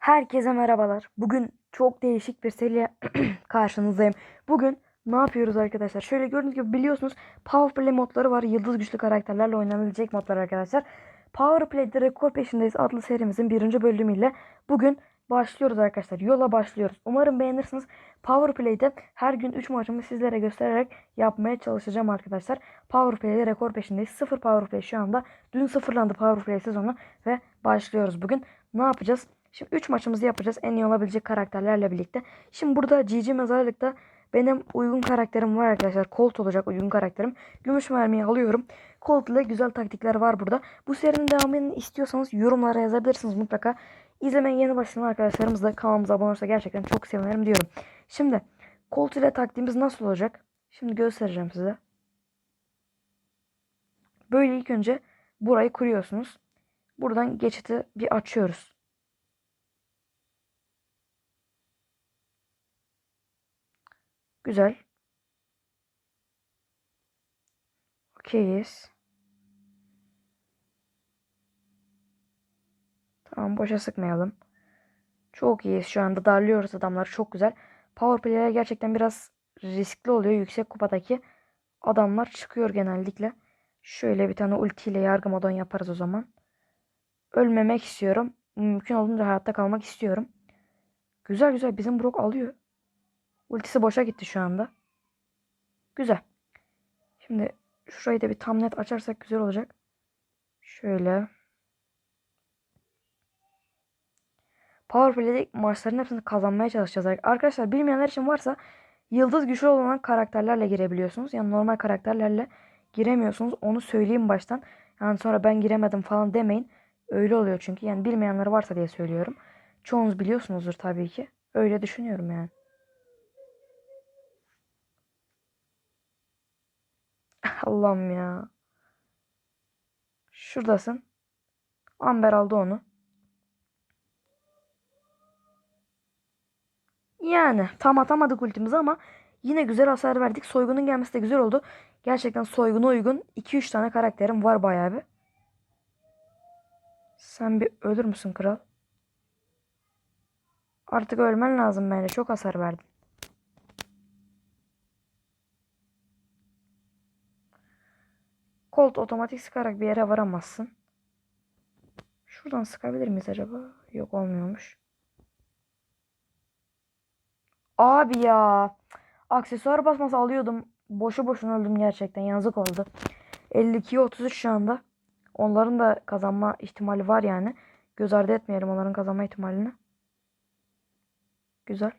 Herkese merhabalar. Bugün çok değişik bir seriyle karşınızdayım. Bugün ne yapıyoruz arkadaşlar? Şöyle gördüğünüz gibi biliyorsunuz Power Play modları var. Yıldız güçlü karakterlerle oynanabilecek modlar arkadaşlar. Power Play'de rekor peşindeyiz adlı serimizin birinci bölümüyle bugün başlıyoruz arkadaşlar. Yola başlıyoruz. Umarım beğenirsiniz. Power Play'de her gün 3 maçımı sizlere göstererek yapmaya çalışacağım arkadaşlar. Power Play'de rekor peşindeyiz. 0 Power Play şu anda. Dün sıfırlandı Power Play sezonu ve başlıyoruz bugün. Ne yapacağız? Şimdi 3 maçımızı yapacağız en iyi olabilecek karakterlerle birlikte. Şimdi burada GG mezarlıkta benim uygun karakterim var arkadaşlar. Colt olacak uygun karakterim. Gümüş mermiyi alıyorum. Colt ile güzel taktikler var burada. Bu serinin devamını istiyorsanız yorumlara yazabilirsiniz mutlaka. İzlemeye yeni başlayan arkadaşlarımız da kanalımıza abone olursa gerçekten çok sevinirim diyorum. Şimdi Colt ile taktiğimiz nasıl olacak? Şimdi göstereceğim size. Böyle ilk önce burayı kuruyorsunuz. Buradan geçiti bir açıyoruz. Güzel. Okeyiz. Tamam boşa sıkmayalım. Çok iyiyiz şu anda darlıyoruz adamları çok güzel. Power play'ler gerçekten biraz riskli oluyor. Yüksek kupadaki adamlar çıkıyor genellikle. Şöyle bir tane ultiyle yargı modon yaparız o zaman. Ölmemek istiyorum. Mümkün olduğunca hayatta kalmak istiyorum. Güzel güzel bizim Brock alıyor. Ultisi boşa gitti şu anda. Güzel. Şimdi şurayı da bir tam net açarsak güzel olacak. Şöyle. Powerplay'de maçların hepsini kazanmaya çalışacağız. Arkadaşlar bilmeyenler için varsa yıldız güçlü olan karakterlerle girebiliyorsunuz. Yani normal karakterlerle giremiyorsunuz. Onu söyleyeyim baştan. Yani sonra ben giremedim falan demeyin. Öyle oluyor çünkü. Yani bilmeyenler varsa diye söylüyorum. Çoğunuz biliyorsunuzdur tabii ki. Öyle düşünüyorum yani. Allah'ım ya. Şuradasın. Amber aldı onu. Yani tam atamadık ultimizi ama yine güzel hasar verdik. Soygunun gelmesi de güzel oldu. Gerçekten soyguna uygun 2-3 tane karakterim var bayağı bir. Sen bir ölür müsün kral? Artık ölmen lazım bence. Çok hasar verdin. Colt otomatik sıkarak bir yere varamazsın. Şuradan sıkabilir miyiz acaba? Yok olmuyormuş. Abi ya. Aksesuar basması alıyordum. Boşu boşuna öldüm gerçekten. Yazık oldu. 52'ye 33 şu anda. Onların da kazanma ihtimali var yani. Göz ardı etmeyelim onların kazanma ihtimalini. Güzel.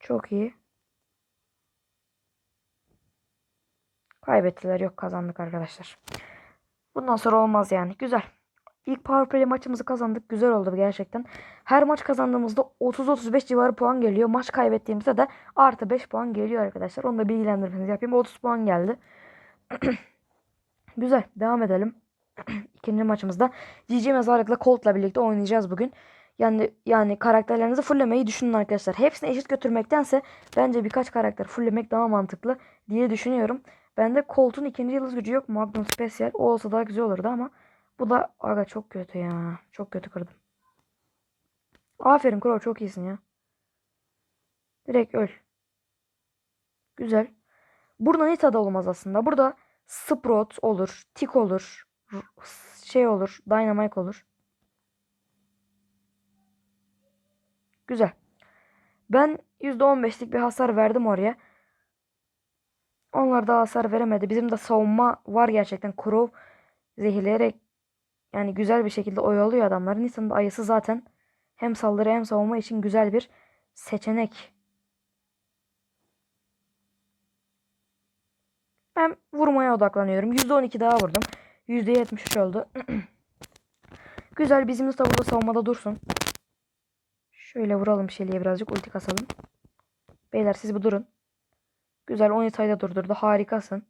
Çok iyi. Kaybettiler yok kazandık arkadaşlar. Bundan sonra olmaz yani. Güzel. İlk Power Play maçımızı kazandık. Güzel oldu gerçekten. Her maç kazandığımızda 30-35 civarı puan geliyor. Maç kaybettiğimizde de artı 5 puan geliyor arkadaşlar. Onu da bilgilendirmenizi yapayım. 30 puan geldi. Güzel. Devam edelim. İkinci maçımızda GG Mezarlık'la Colt'la birlikte oynayacağız bugün. Yani yani karakterlerinizi fulllemeyi düşünün arkadaşlar. Hepsini eşit götürmektense bence birkaç karakter fulllemek daha mantıklı diye düşünüyorum. Bende Colt'un ikinci yıldız gücü yok. Magnum Special. O olsa daha güzel olurdu ama bu da aga çok kötü ya. Çok kötü kırdım. Aferin Crow çok iyisin ya. Direkt öl. Güzel. Burada Nita da olmaz aslında. Burada Sprout olur. Tick olur. Şey olur. Dynamite olur. Güzel. Ben %15'lik bir hasar verdim oraya. Onlar da hasar veremedi. Bizim de savunma var gerçekten. Crow zehirleyerek yani güzel bir şekilde oyalıyor adamları. Nisa'nın ayısı zaten hem saldırı hem savunma için güzel bir seçenek. Ben vurmaya odaklanıyorum. %12 daha vurdum. %73 oldu. güzel bizim Nisa burada savunmada dursun. Şöyle vuralım Şeli'ye birazcık ulti kasalım. Beyler siz bir durun. Güzel 10 da durdurdu. Harikasın.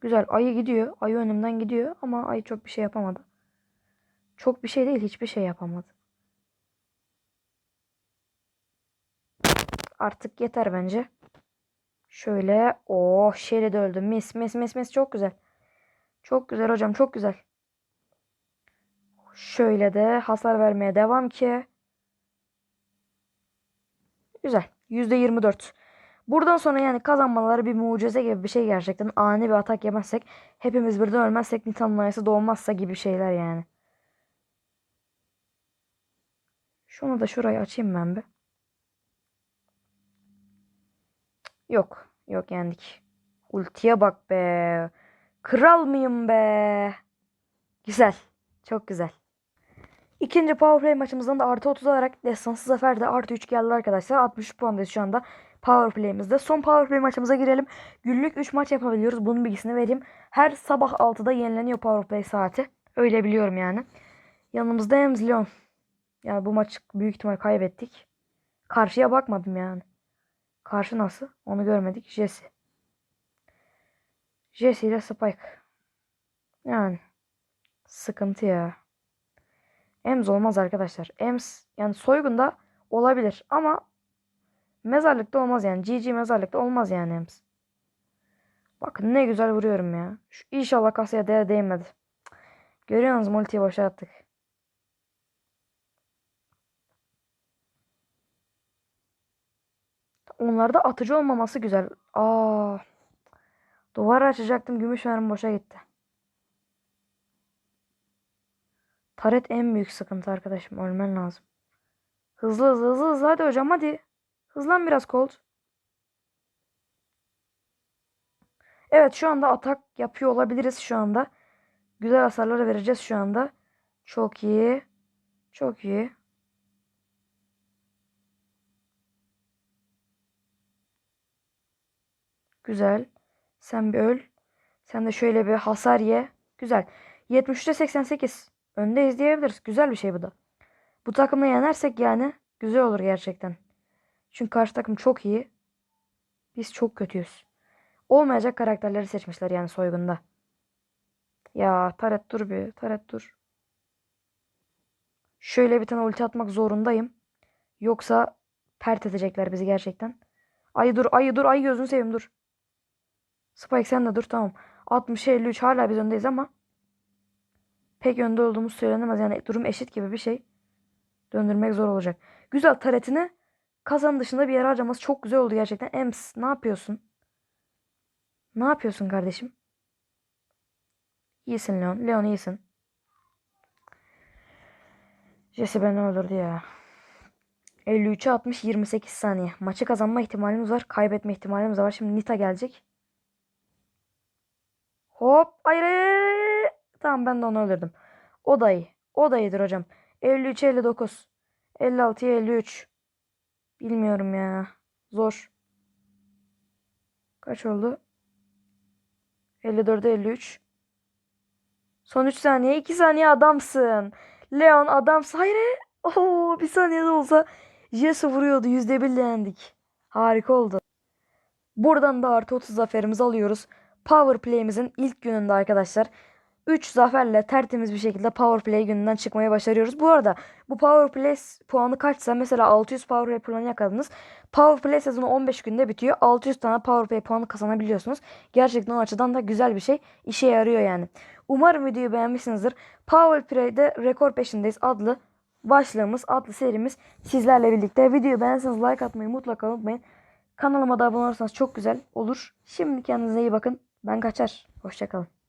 Güzel. Ayı gidiyor. Ayı önümden gidiyor. Ama ayı çok bir şey yapamadı. Çok bir şey değil. Hiçbir şey yapamadı. Artık yeter bence. Şöyle. Oh Sherry de öldü. Mis mis mis mis. Çok güzel. Çok güzel hocam çok güzel. Şöyle de hasar vermeye devam ki. Güzel. %24. Buradan sonra yani kazanmaları bir mucize gibi bir şey gerçekten. Ani bir atak yemezsek, hepimiz birden ölmezsek, Nitan'ın ayısı doğmazsa gibi şeyler yani. Şunu da şurayı açayım ben bir. Yok. Yok yendik. Ultiye bak be. Kral mıyım be? Güzel. Çok güzel. İkinci Powerplay maçımızdan da artı 30 alarak destansı zaferde artı 3 geldi arkadaşlar. 63 puandayız şu anda Powerplay'imizde. Son Powerplay maçımıza girelim. Günlük 3 maç yapabiliyoruz. Bunun bilgisini vereyim. Her sabah 6'da yenileniyor Powerplay saati. Öyle biliyorum yani. Yanımızda Ems Leon. Yani bu maç büyük ihtimal kaybettik. Karşıya bakmadım yani. Karşı nasıl? Onu görmedik. Jesse. Jesse ile Spike. Yani. Sıkıntı ya. Ems olmaz arkadaşlar. Ems yani soygunda olabilir ama mezarlıkta olmaz yani. GG mezarlıkta olmaz yani Ems. Bakın ne güzel vuruyorum ya. Şu inşallah kasaya değer değmedi. Cık. Görüyor musunuz multiyi boşa. Onlarda atıcı olmaması güzel. Aa. Duvar açacaktım. Gümüş mermi boşa gitti. Taret en büyük sıkıntı arkadaşım. Ölmen lazım. Hızlı hızlı hızlı hızlı. Hadi hocam hadi. Hızlan biraz Colt. Evet şu anda atak yapıyor olabiliriz şu anda. Güzel hasarları vereceğiz şu anda. Çok iyi. Çok iyi. Güzel. Sen bir öl. Sen de şöyle bir hasar ye. Güzel. 73'te 88. Öndeyiz diyebiliriz. Güzel bir şey bu da. Bu takımla yenersek yani güzel olur gerçekten. Çünkü karşı takım çok iyi. Biz çok kötüyüz. Olmayacak karakterleri seçmişler yani soygunda. Ya Taret dur bir. Taret dur. Şöyle bir tane ulti atmak zorundayım. Yoksa pert edecekler bizi gerçekten. Ayı dur, ayı dur, ayı gözünü seveyim dur. Spike sen de dur tamam. 60-53 hala biz öndeyiz ama pek önde olduğumuz söylenemez. Yani durum eşit gibi bir şey. Döndürmek zor olacak. Güzel taretini kazan dışında bir yere harcaması çok güzel oldu gerçekten. Ems ne yapıyorsun? Ne yapıyorsun kardeşim? İyisin Leon. Leon iyisin. Jesse beni öldürdü ya. 53'e 60 28 saniye. Maçı kazanma ihtimalimiz var. Kaybetme ihtimalimiz var. Şimdi Nita gelecek. Hop. Hayır, hayır. Tamam ben de onu öldürdüm. O da. O da hocam. 53'e 59. 56'ya 53. Bilmiyorum ya. Zor. Kaç oldu? 54'e 53. Son 3 saniye. 2 saniye adamsın. Leon adamsın. Hayır. Oo, bir saniyede olsa Jesse vuruyordu. %1 yendik. Harika oldu. Buradan da artı 30 zaferimizi alıyoruz. Power Play'imizin ilk gününde arkadaşlar. 3 zaferle tertemiz bir şekilde Power Play gününden çıkmayı başarıyoruz. Bu arada bu Power Play puanı kaçsa mesela 600 Power Play puanı yakaladınız. Power Play sezonu 15 günde bitiyor. 600 tane Power Play puanı kazanabiliyorsunuz. Gerçekten o açıdan da güzel bir şey. İşe yarıyor yani. Umarım videoyu beğenmişsinizdir. Power Play'de rekor peşindeyiz adlı başlığımız, adlı serimiz sizlerle birlikte. Videoyu beğenseniz like atmayı mutlaka unutmayın. Kanalıma da abone olursanız çok güzel olur. Şimdi kendinize iyi bakın. Ben kaçar. Hoşçakalın.